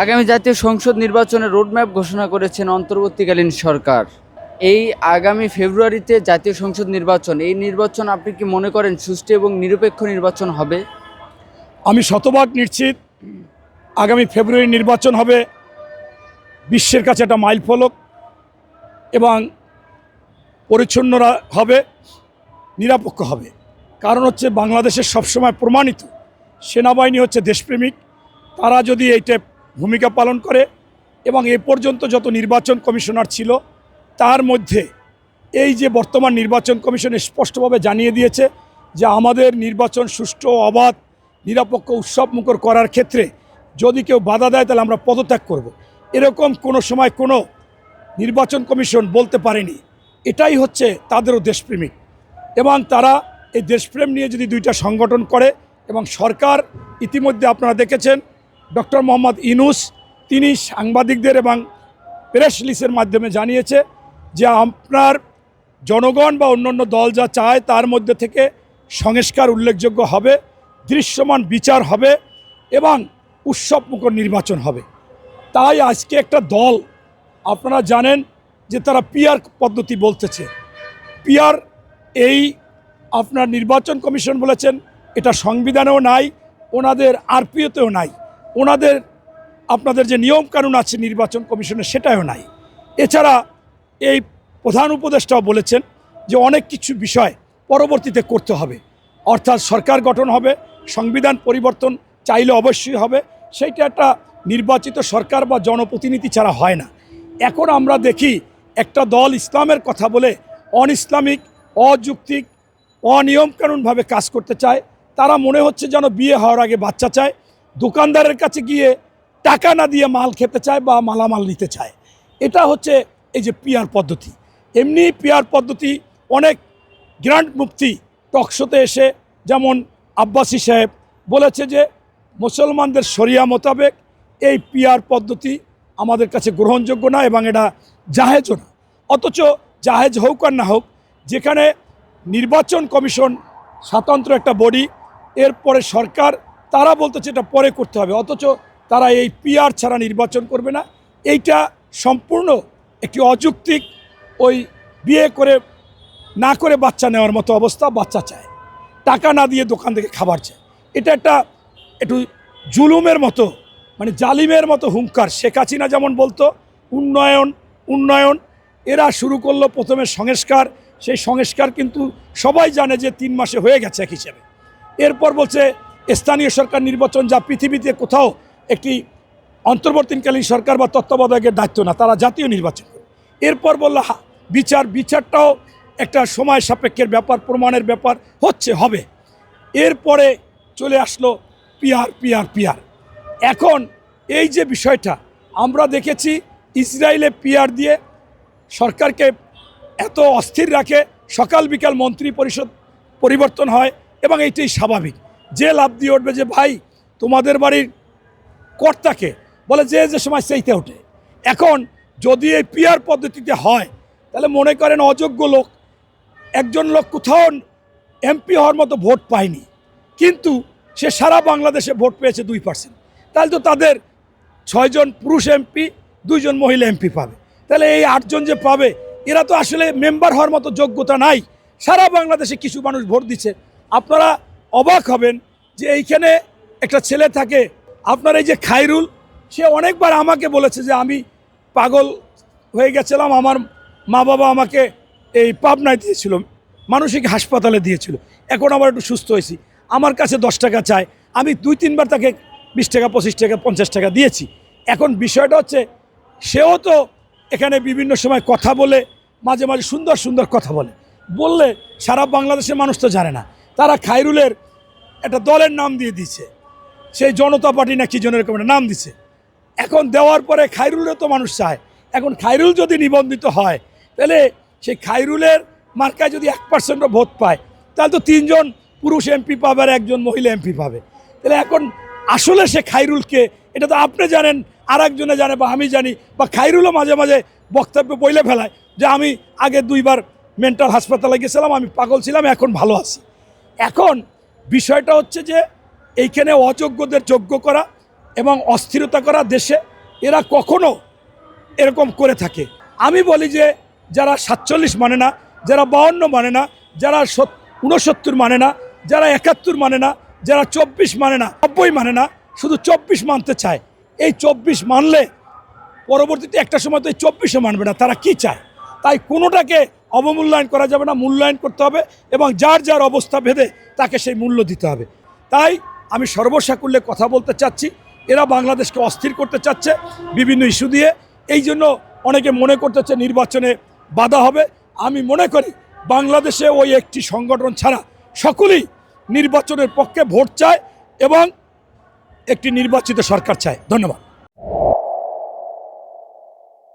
আগামী জাতীয় সংসদ নির্বাচনের রোডম্যাপ ঘোষণা করেছেন অন্তর্বর্তীকালীন সরকার। এই আগামী ফেব্রুয়ারিতে জাতীয় সংসদ নির্বাচন, এই নির্বাচন আপনি কি মনে করেন সুষ্ঠু এবং নিরপেক্ষ নির্বাচন হবে? আমি শতভাগ নিশ্চিত, আগামী ফেব্রুয়ারি নির্বাচন হবে বিশ্বের কাছে একটা মাইল ফলক এবং পরিচ্ছন্নরা হবে, নিরপেক্ষ হবে। কারণ হচ্ছে বাংলাদেশের সবসময় প্রমাণিত, সেনাবাহিনী হচ্ছে দেশপ্রেমিক, তারা যদি এইটা ভূমিকা পালন করে এবং এ পর্যন্ত যত নির্বাচন কমিশনার ছিল, তার মধ্যে এই যে বর্তমান নির্বাচন কমিশন স্পষ্টভাবে জানিয়ে দিয়েছে যে আমাদের নির্বাচন সুষ্ঠু, অবাধ, নিরপেক্ষ উৎসব মুখর করার ক্ষেত্রে যদি কেউ বাধা দেয়, তাহলে আমরা পদত্যাগ করব। এরকম কোনো সময় কোনো নির্বাচন কমিশন বলতে পারেনি এটাই হচ্ছে তাদেরও দেশপ্রেমিক এবং তারা এই দেশপ্রেম নিয়ে যদি দুইটা সংগঠন করে এবং সরকার ইতিমধ্যে আপনারা দেখেছেন ডক্টর মোহাম্মদ ইনুস, তিনি সাংবাদিকদের এবং প্রেস রিলিজের মাধ্যমে জানিয়েছে যে আপনার জনগণ বা অন্যান্য দল যা চায় তার মধ্যে থেকে সংস্কার উল্লেখযোগ্য হবে, দৃশ্যমান বিচার হবে এবং উৎসবমুখর নির্বাচন হবে। তাই আজকে একটা দল, আপনারা জানেন যে তারা পিয়ার পদ্ধতি বলতেছে। পিয়ার এই আপনার নির্বাচন কমিশন বলেছেন, এটা সংবিধানেও নাই, ওনাদের আরপিওতেও নাই। ওনাদের, আপনাদের যে নিয়ম কানুন আছে নির্বাচন কমিশনের সেটাও নাই। এছাড়া এই প্রধান উপদেষ্টাও বলেছেন যে অনেক কিছু বিষয় পরবর্তীতে করতে হবে। অর্থাৎ সরকার গঠন হবে, সংবিধান পরিবর্তন চাইলে অবশ্যই হবে। সেইটা একটা নির্বাচিত সরকার বা জনপ্রতিনিধি ছাড়া হয় না। এখন আমরা দেখি একটা দল ইসলামের কথা বলে অন ইসলামিক অযৌক্তিক, অনিয়মকানুনভাবে কাজ করতে চায়। তারা মনে হচ্ছে যেন বিয়ে হওয়ার আগে বাচ্চা চায়। দোকানদারের কাছে গিয়ে টাকা না দিয়ে মাল খেতে চায় বা মালামাল নিতে চায়। এটা হচ্ছে এই যে পিয়ার পদ্ধতি। এমনি পিয়ার পদ্ধতি অনেক গ্র্যান্ড মুফতি টকশোতে এসে যেমন আব্বাসী সাহেব বলেছে যে, মুসলমানদের শরিয়া মোতাবেক এই পিয়ার পদ্ধতি আমাদের কাছে গ্রহণযোগ্য না এবং এটা জাহেজও না। অথচ জাহেজ হোক আর না হোক, যেখানে নির্বাচন কমিশন স্বতন্ত্র একটা বডি, এরপরে সরকার তারা বলতেছে এটা পরে করতে হবে, অথচ তারা এই পিআর ছাড়া নির্বাচন করবে না। এইটা সম্পূর্ণ একটি অযৌক্তিক ওই বিয়ে করে, না করে বাচ্চা নেওয়ার মতো অবস্থা বাচ্চা চায়। টাকা না দিয়ে দোকান থেকে খাবার চায়। এটা একটা একটু জুলুমের মতো মানে জালিমের মতো হুঙ্কার। শেখ হাসিনা যেমন বলতো, উন্নয়ন উন্নয়ন, এরা শুরু করল প্রথমে সংস্কার। সেই সংস্কার কিন্তু সবাই জানে যে তিন মাসে হয়ে গেছে এক হিসেবে। এরপর বলছে স্থানীয় সরকার নির্বাচন যা পৃথিবীতে কোথাও একটি অন্তর্বর্তীকালীন সরকার বা তত্ত্বাবধায়কের দায়িত্ব না, তারা জাতীয় নির্বাচন এরপর বলল বিচার, বিচারটাও একটা সময় সাপেক্ষের ব্যাপার, প্রমাণের ব্যাপার, হচ্ছে, হবে। এরপরে চলে আসলো পিয়ার পিয়ার পিয়ার এখন এই যে বিষয়টা, আমরা দেখেছি ইসরায়েলে পিয়ার দিয়ে সরকারকে এত অস্থির রাখে, সকাল বিকাল মন্ত্রী পরিষদ পরিবর্তন হয় এবং এইটাই স্বাভাবিক। যে লাভ দিয়ে উঠবে যে, ভাই, তোমাদের বাড়ির কর্তাকে বলে যে যে সময় সেইতে ওঠে। এখন যদি এই পিয়ার পদ্ধতিতে হয়, তাহলে মনে করেন অযোগ্য লোক, একজন লোক কোথাও এমপি হওয়ার মতো ভোট পায়নি। কিন্তু সে সারা বাংলাদেশে ভোট পেয়েছে দুই পার্সেন্ট। তাহলে তো তাদের ছয়জন পুরুষ এমপি দুইজন মহিলা এমপি পাবে। তাহলে এই আটজন যে পাবে, এরা তো আসলে মেম্বার হওয়ার মতো যোগ্যতা নাই। সারা বাংলাদেশে কিছু মানুষ ভোট দিচ্ছে। আপনারা অবাক হবেন যে এইখানে একটা ছেলে থাকে। আপনার এই যে খাইরুল সে অনেকবার আমাকে বলেছে যে আমি পাগল হয়ে গেছিলাম, আমার মা বাবা আমাকে এই পাবনায় দিয়েছিল, মানসিক হাসপাতালে দিয়েছিল। এখন আবার একটু সুস্থ হয়েছি। আমার কাছে দশ টাকা চায়, আমি দুই, তিনবার তাকে বিশ টাকা, পঁচিশ টাকা, পঞ্চাশ টাকা দিয়েছি। এখন বিষয়টা হচ্ছে, সেও তো এখানে বিভিন্ন সময় কথা বলে, মাঝে মাঝে সুন্দর সুন্দর কথা বলে। বললে সারা বাংলাদেশের মানুষ তো জানে না। তারা খাইরুলের একটা দলের নাম দিয়ে দিচ্ছে সেই জনতা পার্টি না কি জন এরকম একটা নাম দিছে। এখন দেওয়ার পরে খাইরুলেও তো মানুষ চায়। এখন খাইরুল যদি নিবন্ধিত হয়, তাহলে সেই খাইরুলের মার্কায় যদি এক পার্সেন্টও ভোট পায়, তাহলে তো তিনজন পুরুষ এমপি পাবে আর একজন মহিলা এমপি পাবে। তাহলে এখন আসলে সে খাইরুলকে এটা তো আপনি জানেন আর একজনে জানে বা আমি জানি, বা খাইরুলও মাঝে মাঝে বক্তব্য বইলে ফেলায় যে আমি আগে দুইবার মেন্টাল হাসপাতালে গেছিলাম, আমি পাগল ছিলাম, এখন ভালো আছি। এখন বিষয়টা হচ্ছে যে এইখানে অযোগ্যদের যোগ্য করা এবং অস্থিরতা করা দেশে এরা কখনো এরকম করে থাকে। আমি বলি যে যারা সাতচল্লিশ মানে না, যারা বাউন্ন মানে না, যারা সত- ঊনসত্তর মানে না, যারা একাত্তর মানে না, যারা চব্বিশ মানে না, নব্বই মানে না, শুধু চব্বিশ মানতে চায়। এই চব্বিশ মানলে পরবর্তীতে একটা সময় তো এই চব্বিশে মানবে না, তারা কি চায়? তাই কোনোটাকে অবমূল্যায়ন করা যাবে না, মূল্যায়ন করতে হবে এবং যার যার অবস্থা ভেদে তাকে সেই মূল্য দিতে হবে। তাই আমি সর্বসাকুল্যে কথা বলতে চাচ্ছি, এরা বাংলাদেশকে অস্থির করতে চাচ্ছে বিভিন্ন ইস্যু দিয়ে। এই জন্য অনেকে মনে করতেছে নির্বাচনে বাধা হবে। আমি মনে করি বাংলাদেশে ওই একটি সংগঠন ছাড়া সকলেই নির্বাচনের পক্ষে ভোট চায় এবং একটি নির্বাচিত সরকার চায়। ধন্যবাদ।